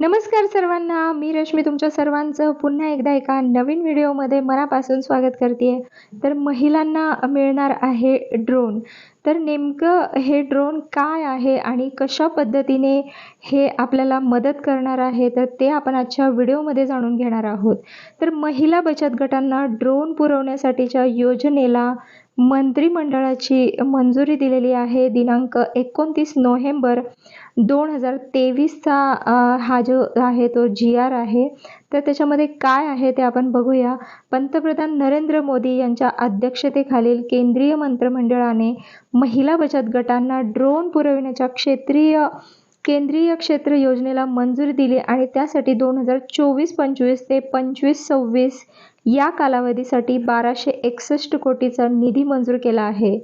नमस्कार सर्वांना मी रश्मी तुमच्या सर्वांचं पुन्हा एकदा एका नवीन व्हिडिओमध्ये मनापासून स्वागत करते तर महिलांना मिळणार आहे ड्रोन तर नेमकं हे ड्रोन काय आहे आणि कशा पद्धतीने हे आपल्याला मदत करणार आहे तर ते आपण आजच्या व्हिडिओमध्ये जाणून घेणार आहोत. तर महिला बचत गटांना ड्रोन पुरवण्यासाठीच्या योजनेला मंत्रिमंडळाची मंजुरी दिलेली आहे. दिनांक एकोणतीस नोव्हेंबर दोन हजार तेवीसचा हा जो आहे तो जी आर आहे. तर त्याच्यामध्ये काय आहे ते आपण बघूया. पंतप्रधान नरेंद्र मोदी यांच्या अध्यक्षतेखालील केंद्रीय मंत्रिमंडळाने महिला बचत गटांना ड्रोन पुरविण्याच्या क्षेत्रीय केंद्रीय क्षेत्र योजनेला मंजुरी दिली आणि त्यासाठी दोन हजार चोवीस पंचवीस ते पंचवीस सव्वीस या कालावधीसाठी बाराशे एकसष्ट कोटीचा निधी मंजूर केला आहे.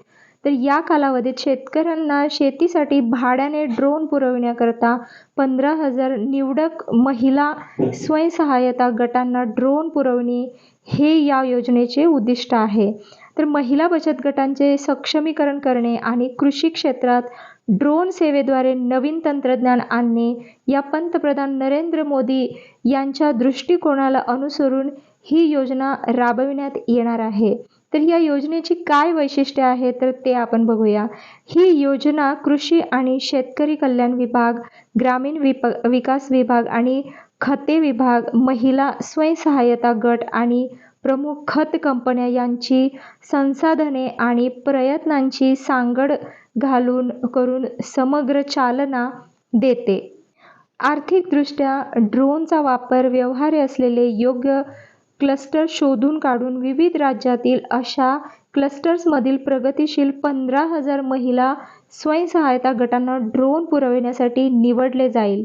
तर या कालावधीत शेतकऱ्यांना शेतीसाठी भाड्याने ड्रोन पुरविण्याकरता पंधरा हजार निवडक महिला स्वयंसहाय्यता गटांना ड्रोन पुरवणे हे या योजनेचे उद्दिष्ट आहे. तर महिला बचत गटांचे सक्षमीकरण करणे आणि कृषी क्षेत्रात ड्रोन सेवेद्वारे नवीन तंत्रज्ञान आणणे या पंतप्रधान नरेंद्र मोदी यांच्या दृष्टिकोनाला अनुसरून ही योजना राबविण्यात येणार आहे. तर या योजनेची काय वैशिष्ट्य आहे तर ते आपण बघूया. ही योजना कृषी आणि शेतकरी कल्याण विभाग ग्रामीण विप विकास विभाग आणि खते विभाग महिला स्वयंसहाय्यता गट आणि प्रमुख खत कंपन्या यांची संसाधने आणि प्रयत्नांची सांगड घालून करून समग्र चालना देते. आर्थिकदृष्ट्या ड्रोनचा वापर व्यवहार्य असलेले योग्य क्लस्टर शोधून काढून विविध राज्यातील अशा क्लस्टर्समधील प्रगतीशील पंधरा हजार महिला स्वयंसहायता गटांना ड्रोन पुरविण्यासाठी निवडले जाईल.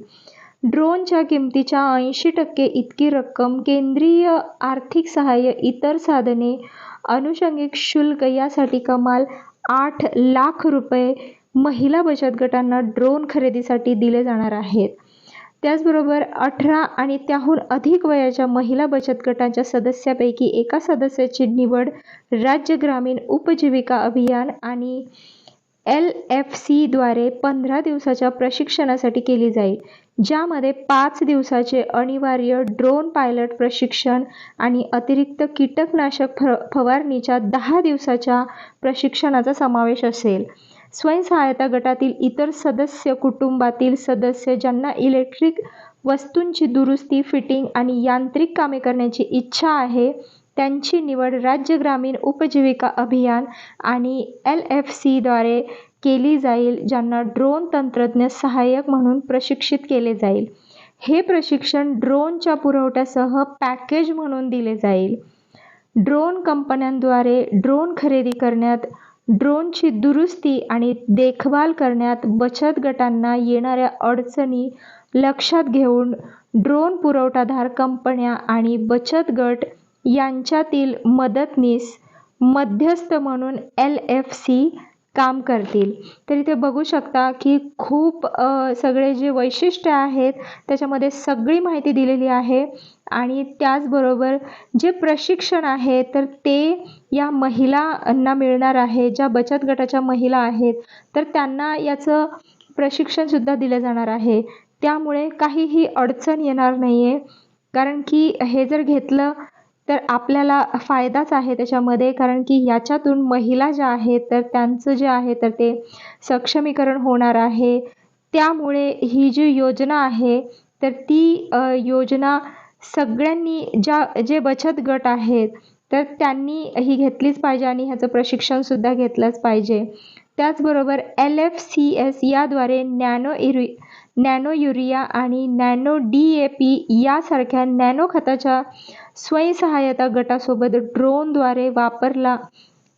ड्रोनच्या किमतीच्या ऐंशी टक्के इतकी रक्कम केंद्रीय आर्थिक सहाय्य इतर साधने अनुषंगिक शुल्क यासाठी कमाल आठ लाख रुपये महिला बचत गटांना ड्रोन खरेदीसाठी दिले जाणार आहेत. त्याचबरोबर अठरा आणि त्याहून अधिक वयाच्या महिला बचत गटांच्या सदस्यापैकी एका सदस्याची निवड राज्य ग्रामीण उपजीविका अभियान आणि एल एफ सीद्वारे पंधरा दिवसाच्या प्रशिक्षणासाठी केली जाईल ज्यामध्ये पाच दिवसाचे अनिवार्य ड्रोन पायलट प्रशिक्षण आणि अतिरिक्त कीटकनाशक फ फवारणीच्या दहा दिवसाच्या प्रशिक्षणाचा समावेश असेल. स्वयंसहायता गटातील इतर सदस्य कुटुंबातील सदस्य ज्यांना इलेक्ट्रिक वस्तूंची दुरुस्ती फिटिंग आणि यांत्रिक कामे करण्याची इच्छा आहे त्यांची निवड राज्य ग्रामीण उपजीविका अभियान आणि एल एफ सीद्वारे केली जाईल ज्यांना ड्रोन तंत्रज्ञ सहाय्यक म्हणून प्रशिक्षित केले जाईल. हे प्रशिक्षण ड्रोनच्या पुरवठ्यासह पॅकेज म्हणून दिले जाईल. ड्रोन कंपन्यांद्वारे ड्रोन खरेदी करण्यात ड्रोनची दुरुस्ती आणि देखभाल करण्यात बचत गटांना येणाऱ्या अडचणी लक्षात घेऊन ड्रोन पुरवठादार कंपन्या आणि बचत गट यांच्यातील मदतनीस मध्यस्थ म्हणून एल एफ सी काम करतील. तर इथे बघू शकता की खूप सगळे जे वैशिष्ट्य आहेत त्याच्यामध्ये सगळी माहिती दिलेली आहे. आणि त्याचबरोबर जे प्रशिक्षण आहे तर ते या महिलांना मिळणार आहे ज्या बचत गटाच्या महिला आहेत तर त्यांना याचं प्रशिक्षणसुद्धा दिलं जाणार आहे. त्यामुळे काहीही अडचण येणार नाही आहे कारण की हे जर घेतलं तर आपल्याला फायदाच आहे त्याच्यामध्ये. कारण की याच्यातून महिला ज्या आहेत तर त्यांचं जे आहे तर ते सक्षमीकरण होणार आहे. त्यामुळे ही जी योजना आहे तर ती योजना सगळ्यांनी ज्या जे बचत गट आहेत तर त्यांनी ही घेतलीच पाहिजे आणि ह्याचं प्रशिक्षणसुद्धा घेतलंच पाहिजे. त्याचबरोबर एल एफ सी एस याद्वारे नॅनो इरि नॅनो युरिया आणि नॅनो डी ए पी यासारख्या नॅनो खताच्या स्वयंसहाय्यता गटासोबत ड्रोनद्वारे वापरला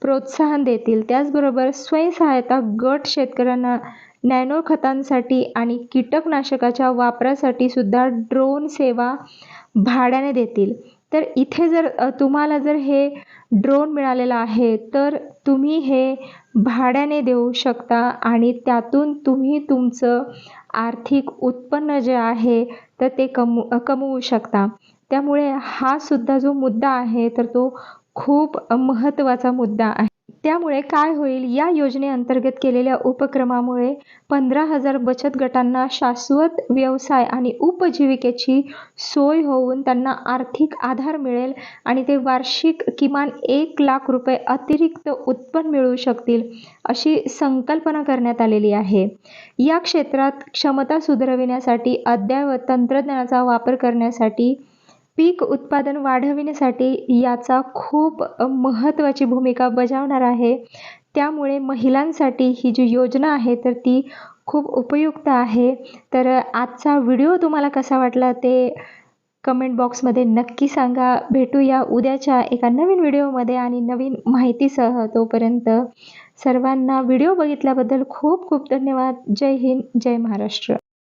प्रोत्साहन देतील. त्याचबरोबर स्वयंसहाय्यता गट शेतकऱ्यांना नॅनो खतांसाठी आणि कीटकनाशकाच्या वापरासाठी सुद्धा ड्रोन सेवा भाड्याने देतील. तर इथे जर तुम्हाला जर हे ड्रोन मिळालेलं आहे तर तुम्ही हे भाड्याने देऊ शकता आणि त्यातून तुम्ही तुमचं आर्थिक उत्पन्न जे आहे तर ते कमू कमवू शकता. त्यामुळे हा सुद्धा जो मुद्दा आहे तर तो खूप महत्त्वाचा मुद्दा आहे. त्यामुळे काय होईल? या योजनेअंतर्गत केलेल्या उपक्रमामुळे पंधरा हजार बचत गटांना शाश्वत व्यवसाय आणि उपजीविकेची सोय होऊन त्यांना आर्थिक आधार मिळेल आणि ते वार्षिक किमान एक लाख रुपये अतिरिक्त उत्पन्न मिळवू शकतील अशी संकल्पना करण्यात आलेली आहे. या क्षेत्रात क्षमता सुधारविण्यासाठी अद्ययावत तंत्रज्ञानाचा वापर करण्यासाठी पीक उत्पादन वाढविण्यासाठी याचा खूप महत्त्वाची भूमिका बजावणार आहे. त्यामुळे महिलांसाठी ही जी योजना आहे तर ती खूप उपयुक्त आहे. तर आजचा व्हिडिओ तुम्हाला कसा वाटला ते कमेंट बॉक्समध्ये नक्की सांगा. भेटूया उद्याच्या एका नवीन व्हिडिओमध्ये आणि नवीन माहितीसह. तोपर्यंत सर्वांना व्हिडिओ बघितल्याबद्दल खूप खूप धन्यवाद. जय हिंद जय महाराष्ट्र.